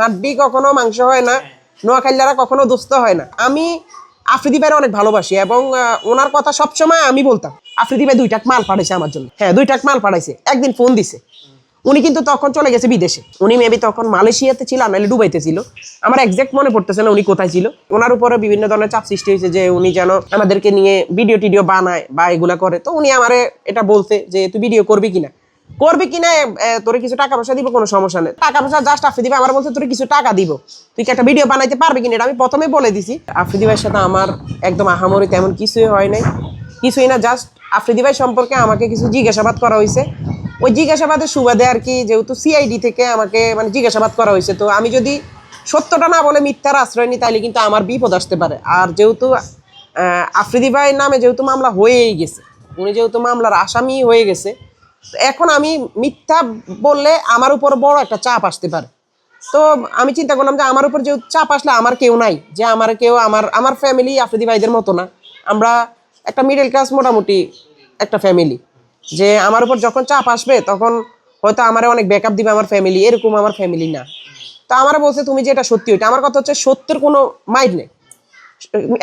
হাড্ডি কখনো মাংস হয় না নোয়াখাইলারা কখনো দুস্থ হয় না। আমি আফ্রিদি ভাইয়ের অনেক ভালোবাসি এবং ওনার কথা সবসময় আমি বলতাম আফ্রিদি ভাই দুই টাক মাল পাঠাইছে আমার জন্য। হ্যাঁ দুই টাক মাল পাঠাইছে, একদিন ফোন দিছে। উনি কিন্তু তখন চলে গেছে বিদেশে। উনি মেবি তখন মালয়েশিয়াতে ছিল নাহলে দুবাইতে ছিল। আমার একজ্যাক্ট মনে পড়তেছে না উনি কোথায় ছিল। ওনার উপরে বিভিন্ন ধরনের চাপ সৃষ্টি হয়েছে যে উনি যেন আমাদেরকে নিয়ে ভিডিও টিডিও বানায় বা এগুলা করে। তো উনি আমারে এটা বলছে যে, তুই ভিডিও করবি কিনা? করবি কিনা তোরে কিছু টাকা পয়সা দিব, কোনো সমস্যা নেই। টাকা পয়সা জাস্ট আফ্রিদি ভাই আমার বলছে তোর কিছু টাকা দিব। তুই কি একটা ভিডিও বানাইতে পারবি কিনা এটা আমি প্রথমে বলে দিছি। আফ্রিদি ভাইয়ের সাথে আমার একদম আহামরি তেমন কিছুই হয় নাই। কিছুই না জাস্ট আফ্রিদি ভাই সম্পর্কে আমাকে কিছু জিজ্ঞাসাবাদ করা হয়েছে ওই জিজ্ঞাসাবাদের সুবাদে আর কি, যেহেতু সিআইডি থেকে আমাকে মানে জিজ্ঞাসাবাদ করা হয়েছে তো আমি যদি সত্যটা না বলে মিথ্যার আশ্রয় নিই তাহলে কিন্তু আমার বিপদ আসতে পারে। আর যেহেতু আফ্রিদি ভাইয়ের নামে যেহেতু মামলা হয়েই গেছে, উনি যেহেতু মামলার আসামি হয়ে গেছে এখন আমি মিথ্যা বললে আমার উপর বড় একটা চাপ আসতে পারে। তো আমি চিন্তা করলাম যে আমার উপর যে চাপ আসলে আমার কেউ নাই, যে আমার কেউ আমার আমার ফ্যামিলি আফ্রিদি ভাইদের মতো না। আমরা একটা মিডল ক্লাস মোটামুটি একটা ফ্যামিলি যে আমার উপর যখন চাপ আসবে তখন হয়তো আমার অনেক ব্যাকআপ দিবে আমার ফ্যামিলি এরকম আমার ফ্যামিলি না। তো আমার বলছে, তুমি যে এটা সত্যি ওইটা। আমার কথা হচ্ছে, সত্যের কোনো মাইর নেই।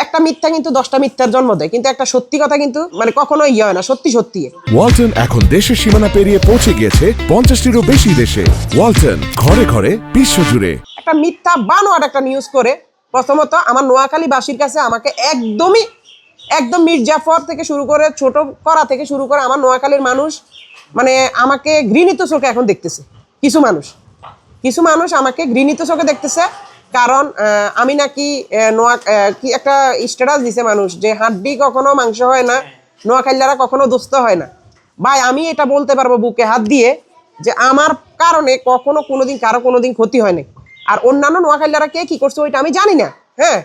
একটা মিথ্যা কিন্তু দশটা মিথ্যার জন্ম দেয় কিন্তু একটা সত্যি কথা কিন্তু মানে কখনো ইয়ে হয় না সত্যি সত্যি। ওয়ালটন এখন দেশের সীমানা পেরিয়ে পৌঁছে গিয়েছে পঞ্চাশটিরও বেশি দেশে। ওয়ালটন ঘরে ঘরে বিশ্বজুড়ে। একটা মিথ্যা বানোয়ার একটা নিউজ করে প্রথমত আমার নোয়াখালীবাসীর কাছে আমাকে একদমই একদম মির্জাফর থেকে শুরু করে ছোট করা থেকে শুরু করে আমার নোয়াখালীর মানুষ মানে আমাকে ঘৃণিত চোখে এখন দেখতেছে। কিছু মানুষ কিছু মানুষ আমাকে ঘৃণিত চোখে দেখতেছে কারণ আমি নাকি নোয়া কি একটা স্ট্যাটাস দিছে মানুষ যে হাড্ডি কখনো মাংস হয় না নোয়াখালীরা কখনো দুস্থ হয় না। ভাই, আমি এটা বলতে পারব বুকে হাত দিয়ে যে আমার কারণে কখনো কোনোদিন, কারও কোনোদিন ক্ষতি হয়নি। আর অন্যান্য নোয়াখালীরা কে কি করছে ওইটা আমি জানি না হ্যাঁ?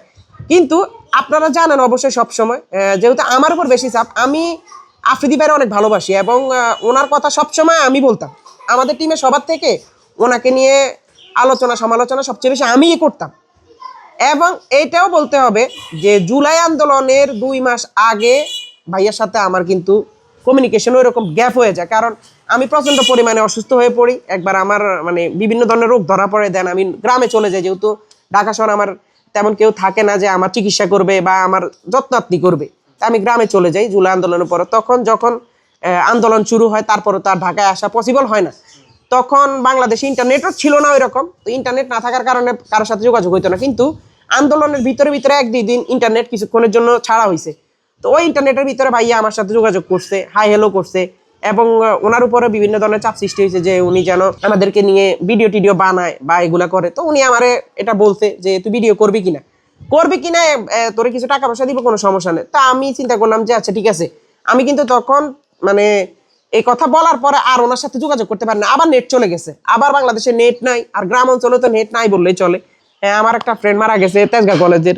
কিন্তু আপনারা জানেন অবশ্যই সবসময় যেহেতু আমার উপর বেশি চাপ, আমি আফ্রিদি ভাইয়ের অনেক ভালোবাসি এবং ওনার কথা সবসময় আমি বলতাম। আমাদের টিমে সবার থেকে ওনাকে নিয়ে আলোচনা সমালোচনা সবচেয়ে বেশি আমিই করতাম। এবং এটাও বলতে হবে যে জুলাই আন্দোলনের দুই মাস আগে ভাইয়ার সাথে আমার কিন্তু কমিউনিকেশন ওইরকম গ্যাপ হয়ে যায়। কারণ আমি প্রচণ্ড পরিমাণে অসুস্থ হয়ে পড়ি। একবার আমার মানে বিভিন্ন ধরনের রোগ ধরা পড়ে দেন আমি গ্রামে চলে যাই যেহেতু ঢাকা শহর আমার তেমন কেউ থাকে না যে আমার চিকিৎসা করবে বা আমার যত্নাত্নি করবে। তা আমি গ্রামে চলে যাই জুলাই আন্দোলনের পরে। তখন যখন আন্দোলন শুরু হয় তারপরে তার ঢাকায় আসা পসিবল হয় না। তখন বাংলাদেশে ইন্টারনেটও ছিল না ওই রকম তো ইন্টারনেট না থাকার কারণে কারোর সাথে যোগাযোগ হইতো না। কিন্তু আন্দোলনের ভিতরে ভিতরে এক, দুই দিন ইন্টারনেট কিছুক্ষণের জন্য ছাড়া হয়েছে তো ওই ইন্টারনেটের ভিতরে ভাইয়া আমার সাথে যোগাযোগ করছে হাই হ্যালো করছে এবং ওনার উপরে বিভিন্ন ধরনের চাপ সৃষ্টি হয়েছে যে উনি যেন আমাদেরকে নিয়ে ভিডিও টিডিও বানায় বা এগুলা করে। তো উনি আমারে এটা বলছে যে, তুই ভিডিও করবি কিনা? করবি কিনা? তোরে কিছু টাকা পয়সা দিব, কোনো সমস্যা নেই। তা আমি চিন্তা করলাম যে আচ্ছা ঠিক আছে। আমি কিন্তু তখন মানে এই কথা বলার পরে আর ওনার সাথে যোগাযোগ করতে পারি না। আবার নেট চলে গেছে। আবার বাংলাদেশে নেট নাই আর গ্রাম অঞ্চলে তো নেট নাই বললেই চলে। হ্যাঁ, আমার একটা ফ্রেন্ড মারা গেছে তেজগাঁ কলেজের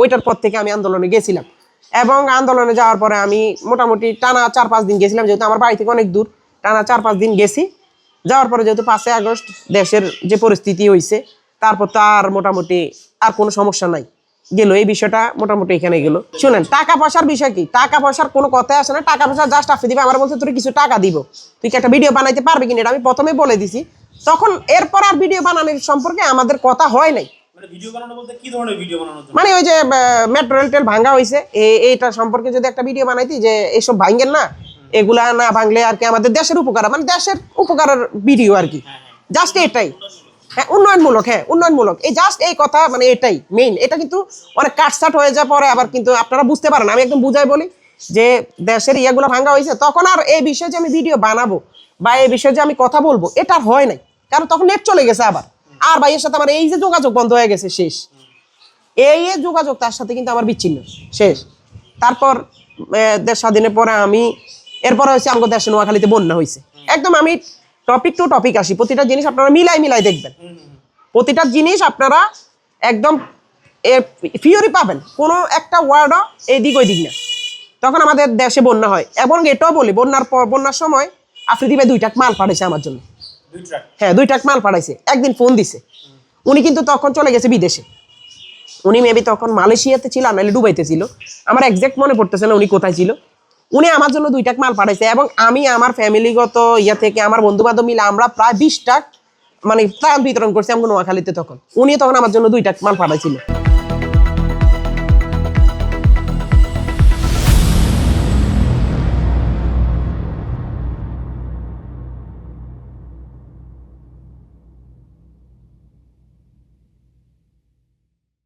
ওইটার পর থেকে আমি আন্দোলনে গেছিলাম। এবং আন্দোলনে যাওয়ার পরে আমি মোটামুটি টানা চার পাঁচ দিন গেছিলাম যেহেতু আমার বাড়ি থেকে অনেক দূর। টানা চার পাঁচ দিন গেছি। যাওয়ার পরে যেহেতু পাঁচই আগস্ট দেশের যে পরিস্থিতি হয়েছে তারপর তো আর মোটামুটি আর কোনো সমস্যা নাই। গেল এই বিষয়টা মোটামুটি এখানে গেল। শুনেন টাকা পয়সার বিষয় কি? টাকা পয়সার কোনো কথাই আসে না টাকা পয়সা জাস্ট আফ্রি দিবে আমার বলছে তোর কিছু টাকা দিব। তুই কি একটা ভিডিও বানাইতে পারবি কিনা? এটা আমি প্রথমে বলে দিছি। তখন এরপর আর ভিডিও বানানোর সম্পর্কে আমাদের কথা হয় নাই। মানে মানে ওই যে মেট্রো রেল টেল ভাঙ্গা হয়েছে এইটা সম্পর্কে যদি একটা ভিডিও বানাইতি যে এইসব ভাঙ্গেন না এগুলা না ভাঙলে আর কি আমাদের দেশের উপকার মানে দেশের উপকারের ভিডিও আর কি। জাস্ট এটাই। হ্যাঁ উন্নয়নমূলক হ্যাঁ উন্নয়নমূলক। এই জাস্ট এই কথা মানে এটাই মেইন এটা কিন্তু অনেক কাটসাট হয়ে যাওয়ার পরে, আবার কিন্তু আপনারা বুঝতে পারেন। আমি একদম বুঝাই বলি যে দেশের ইয়েগুলো ভাঙ্গা হয়েছে, তখন আর এই বিষয়ে যে আমি ভিডিও বানাবো বা এই বিষয়ে যে আমি কথা বলব, এটা হয় নাই। কারণ তখন নেট চলে গেছে আবার। আর ভাইয়ের সাথে আমার এই যে যোগাযোগ বন্ধ হয়ে গেছে, শেষ। এই যোগাযোগ, তার সাথে কিন্তু আমার বিচ্ছিন্ন, শেষ। তারপর দেশ স্বাধীনের পরে আমি, এরপরে হচ্ছে আমাদের দেশে নোয়াখালীতে বন্যা হয়েছে। একদম আমি টপিক টু টপিক আসি। প্রতিটা জিনিস আপনারা মিলাই মিলাই দেখবেন। প্রতিটা জিনিস আপনারা একদম ফিওরি পাবেন। কোনো একটা ওয়ার্ডও এদিক ওই দিক না তখন আমাদের দেশে বন্যা হয়। এবং এটাও বলি বন্যার পর বন্যার সময় আফ্রিদি ভাই দুই টাক মাল পাঠাইছে আমার জন্য। হ্যাঁ দুই টাক মাল পাঠাইছে। একদিন ফোন দিছে। উনি কিন্তু তখন চলে গেছে বিদেশে। উনি মেবি তখন মালয়েশিয়াতে ছিল নাহলে দুবাইতে ছিল। আমার একজ্যাক্ট মনে পড়তেছে না উনি কোথায় ছিল। উনি আমার জন্য দুই টাক মাল পাঠাইছে এবং আমি আমার ফ্যামিলিগত ইয়া থেকে আমার বন্ধু বান্ধব মিলে আমরা প্রায় বিশ টাক মানে ত্রাণ বিতরণ করছি আমি নোয়াখালীতে তখন। উনি তখন আমার জন্য দুইটাক মাল পাঠাইছিল।